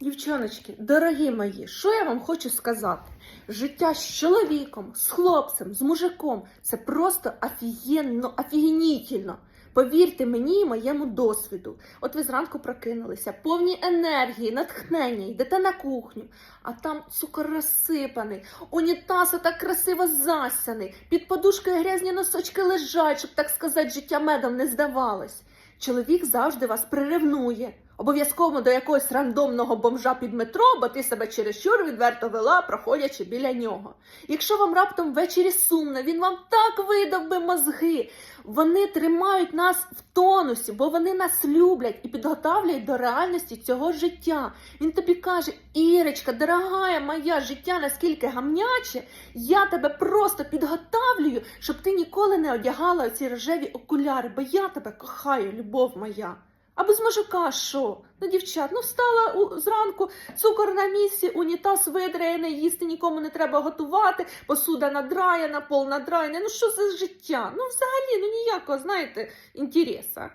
Дівчоночки, дорогі мої, що я вам хочу сказати? Життя з чоловіком, з хлопцем, з мужиком це просто офігенно, офігенітельно. Повірте мені і моєму досвіду. От ви зранку прокинулися, повні енергії, натхнення, йдете на кухню, а там цукор розсипаний, унітаз отак красиво засяний, під подушкою грязні носочки лежать, щоб так сказати, життя медом не здавалось. Чоловік завжди вас приревнує. Обов'язково до якогось рандомного бомжа під метро, бо ти себе чересчур відверто вела, проходячи біля нього. Якщо вам раптом ввечері сумно, він вам так видав би мозги. Вони тримають нас в тонусі, бо вони нас люблять і підготовлюють до реальності цього життя. Він тобі каже: Ірочка, дорогая моя, життя наскільки гамняче, я тебе просто підготовлюю, щоб ти ніколи не одягала ці рожеві окуляри, бо я тебе кохаю, любов моя. А з мужика що? Ну, дівчат, ну встала у, зранку, цукор на місці, унітаз видраєний, їсти нікому не треба готувати, посуда надраяна, пол надраяний. Ну що за життя? Ну взагалі, ну ніякого, знаєте, інтереса.